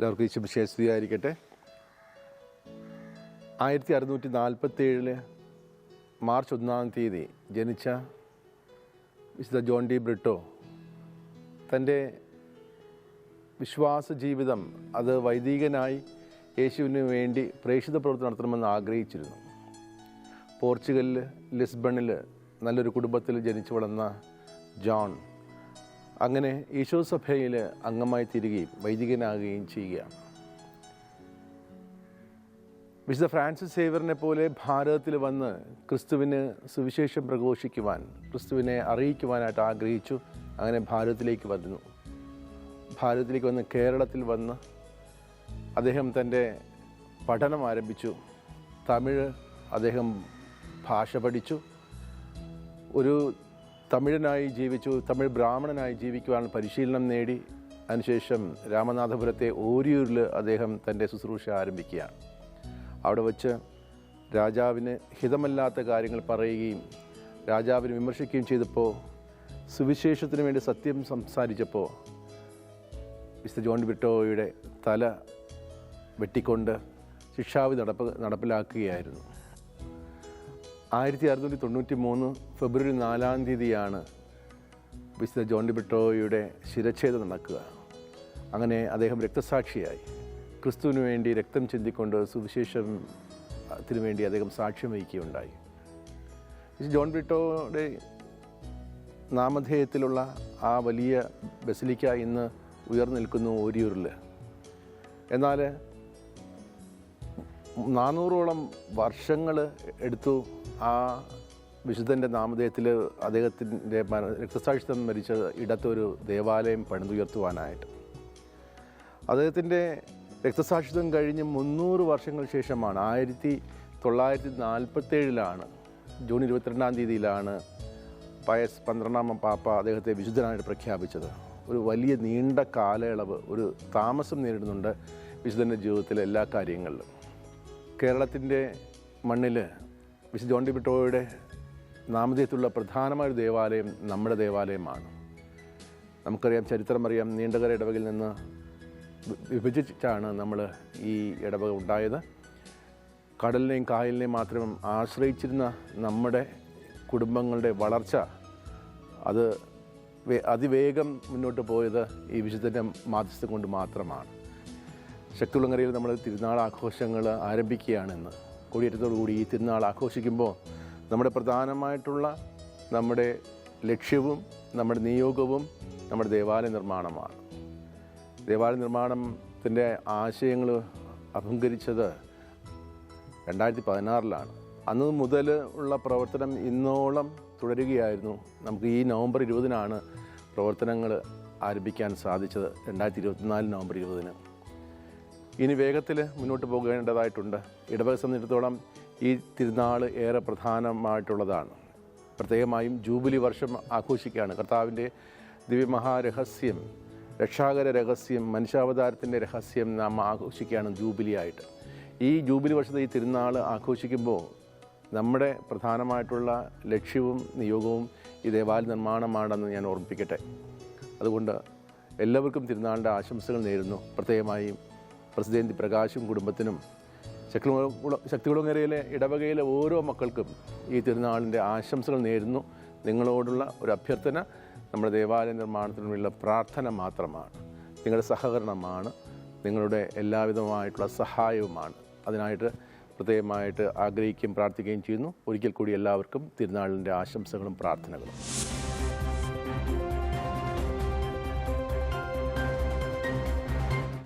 എല്ലാവർക്കും ഈശോ വിശേഷതയായിരിക്കട്ടെ ആയിരത്തി അറുന്നൂറ്റി നാൽപ്പത്തി ഏഴിൽ മാർച്ച് ഒന്നാം തീയതി ജനിച്ച വിശുദ്ധ ജോൺ ഡി ബ്രിട്ടോ തന്റെ വിശ്വാസ ജീവിതം അത് വൈദികനായി യേശുവിന് വേണ്ടി പ്രേക്ഷിത പ്രവർത്തനം നടത്തണമെന്ന് ആഗ്രഹിച്ചിരുന്നു. പോർച്ചുഗലിൽ ലിസ്ബണിൽ നല്ലൊരു കുടുംബത്തിൽ ജനിച്ചു വളർന്ന ജോൺ അങ്ങനെ ഈശോ സഭയിൽ അംഗമായി തീരുകയും വൈദികനാകുകയും ചെയ്യുകയാണ് വിശുദ്ധ ഫ്രാൻസിസ് സേവറിനെ പോലെ ഭാരതത്തിൽ വന്ന് ക്രിസ്തുവിന് സുവിശേഷം പ്രഘോഷിക്കുവാൻ ക്രിസ്തുവിനെ അറിയിക്കുവാനായിട്ട് ആഗ്രഹിച്ചു അങ്ങനെ ഭാരതത്തിലേക്ക് വന്നു. ഭാരതത്തിലേക്ക് വന്ന് കേരളത്തിൽ വന്ന് അദ്ദേഹം തന്റെ പഠനം ആരംഭിച്ചു. തമിഴ് അദ്ദേഹം ഭാഷ പഠിച്ചു. ഒരു തമിഴനായി ജീവിച്ചു തമിഴ് ബ്രാഹ്മണനായി ജീവിക്കുവാൻ പരിശീലനം നേടി. അതിനുശേഷം രാമനാഥപുരത്തെ ഓരിയൂരിൽ അദ്ദേഹം തന്റെ ശുശ്രൂഷ ആരംഭിക്കുകയാണ്. അവിടെ വച്ച് രാജാവിന് ഹിതമല്ലാത്ത കാര്യങ്ങൾ പറയുകയും രാജാവിനെ വിമർശിക്കുകയും ചെയ്തപ്പോൾ സുവിശേഷത്തിന് വേണ്ടി സത്യം സംസാരിച്ചപ്പോൾ മിസ്റ്റർ ജോൺ ബിട്ടോയുടെ തല വെട്ടിക്കൊണ്ട് ശിക്ഷാവി നടപ്പ് നടപ്പിലാക്കുകയായിരുന്നു. ആയിരത്തി അറുന്നൂറ്റി തൊണ്ണൂറ്റി മൂന്ന് ഫെബ്രുവരി നാലാം തീയതിയാണ് വിശുദ്ധ ജോൺ ഡി ബിട്ടോയുടെ ശിരച്ഛേദം നടക്കുക. അങ്ങനെ അദ്ദേഹം രക്തസാക്ഷിയായി. ക്രിസ്തുവിന് വേണ്ടി രക്തം ചിന്തിക്കൊണ്ട് സുവിശേഷത്തിന് വേണ്ടി അദ്ദേഹം സാക്ഷ്യം വഹിക്കുകയുണ്ടായി. ജോൺ ബിട്ടോയുടെ നാമധേയത്തിലുള്ള ആ വലിയ ബസിലിക്ക ഇന്ന് ഉയർന്നു നിൽക്കുന്നു ഓരിയൂരിൽ എന്നാൽ നാനൂറോളം വർഷങ്ങൾ എടുത്തു ആ വിശുദ്ധന്റെ നാമധേയത്തിൽ അദ്ദേഹത്തിന്റെ രക്തസാക്ഷിത്വം മരിച്ച ഇടത്തൊരു ദേവാലയം പണിതുയർത്തുവാനായിട്ട്. അദ്ദേഹത്തിന്റെ രക്തസാക്ഷിത്വം കഴിഞ്ഞ് മുന്നൂറ് വർഷങ്ങൾ ശേഷമാണ് ആയിരത്തി തൊള്ളായിരത്തി നാൽപ്പത്തേഴിലാണ് ജൂൺ ഇരുപത്തിരണ്ടാം തീയതിയിലാണ് പയസ് പന്ത്രണ്ടാമം പാപ്പ അദ്ദേഹത്തെ വിശുദ്ധനായിട്ട് പ്രഖ്യാപിച്ചത്. ഒരു വലിയ നീണ്ട കാലയളവ് ഒരു താമസം നേരിടുന്നുണ്ട് വിശുദ്ധന്റെ ജീവിതത്തിലെ എല്ലാ കാര്യങ്ങളിലും. കേരളത്തിന്റെ മണ്ണിൽ വിശുദ്ധ ജോൺ ഡി ബിട്ടോയുടെ നാമധേയത്തിലുള്ള പ്രധാനമായൊരു ദേവാലയം നമ്മുടെ ദേവാലയമാണ്. നമുക്കറിയാം ചരിത്രമറിയാം നീണ്ടകര ഇടവകയിൽ നിന്ന് വിഭജിച്ചാണ് നമ്മൾ ഈ ഇടവക ഉണ്ടായത്. കടലിനെയും കായലിനെയും മാത്രം ആശ്രയിച്ചിരുന്ന നമ്മുടെ കുടുംബങ്ങളുടെ വളർച്ച അത് അതിവേഗം മുന്നോട്ട് പോയത് ഈ വിശുദ്ധന്റെ മാധ്യസ്ഥം കൊണ്ട് മാത്രമാണ്. ശക്തികുളങ്ങരയിൽ നമ്മൾ തിരുനാൾ ആഘോഷങ്ങൾ ആരംഭിക്കുകയാണെന്ന്. കൊടിയേറ്റത്തോടുകൂടി ഈ തിരുനാൾ ആഘോഷിക്കുമ്പോൾ നമ്മുടെ പ്രധാനമായിട്ടുള്ള നമ്മുടെ ലക്ഷ്യവും നമ്മുടെ നിയോഗവും നമ്മുടെ ദേവാലയ നിർമ്മാണമാണ്. ദേവാലയ നിർമ്മാണത്തിന്റെ ആശയങ്ങൾ അഭങ്കരിച്ചത് രണ്ടായിരത്തി പതിനാറിലാണ് അന്ന് മുതൽ ഉള്ള പ്രവർത്തനം ഇന്നോളം തുടരുകയായിരുന്നു. നമുക്ക് ഈ നവംബർ ഇരുപതിനാണ് പ്രവർത്തനങ്ങൾ ആരംഭിക്കാൻ സാധിച്ചത്. രണ്ടായിരത്തി ഇരുപത്തിനാല് നവംബർ ഇരുപതിന്. ഇനി വേഗത്തിൽ മുന്നോട്ട് പോകേണ്ടതായിട്ടുണ്ട്. ഇടവക സംബന്ധിച്ചിടത്തോളം ഈ തിരുനാൾ ഏറെ പ്രധാനമായിട്ടുള്ളതാണ്. പ്രത്യേകമായും ജൂബിലി വർഷം ആഘോഷിക്കുകയാണ്. കർത്താവിന്റെ ദിവ്യമഹാരഹസ്യം രക്ഷാകര രഹസ്യം മനുഷ്യാവതാരത്തിന്റെ രഹസ്യം നാം ആഘോഷിക്കുകയാണ് ജൂബിലി ആയിട്ട് ഈ ജൂബിലി വർഷത്തെ ഈ തിരുനാൾ ആഘോഷിക്കുമ്പോൾ നമ്മുടെ പ്രധാനമായിട്ടുള്ള ലക്ഷ്യവും നിയോഗവും ഈ ദേവാലയ നിർമ്മാണമാണെന്ന് ഞാൻ ഓർമ്മിപ്പിക്കട്ടെ. അതുകൊണ്ട് എല്ലാവർക്കും തിരുനാളിന്റെ ആശംസകൾ നേരുന്നു. പ്രത്യേകമായും പ്രസിദ്ധേന്തി പ്രകാശും കുടുംബത്തിനും ശക്തികുള ശക്തികുളങ്ങരയിലെ ഇടവകയിലെ ഓരോ മക്കൾക്കും ഈ തിരുനാളിന്റെ ആശംസകൾ നേരുന്നു. നിങ്ങളോടുള്ള ഒരു അഭ്യർത്ഥന നമ്മുടെ ദേവാലയ നിർമ്മാണത്തിനുള്ള പ്രാർത്ഥന മാത്രമാണ്. നിങ്ങളുടെ സഹകരണമാണ്. നിങ്ങളുടെ എല്ലാവിധമായിട്ടുള്ള സഹായവുമാണ്. അതിനായിട്ട് പ്രത്യേകമായിട്ട് ആഗ്രഹിക്കുകയും പ്രാർത്ഥിക്കുകയും ചെയ്യുന്നു. ഒരിക്കൽ കൂടി എല്ലാവർക്കും തിരുനാളിന്റെ ആശംസകളും പ്രാർത്ഥനകളും.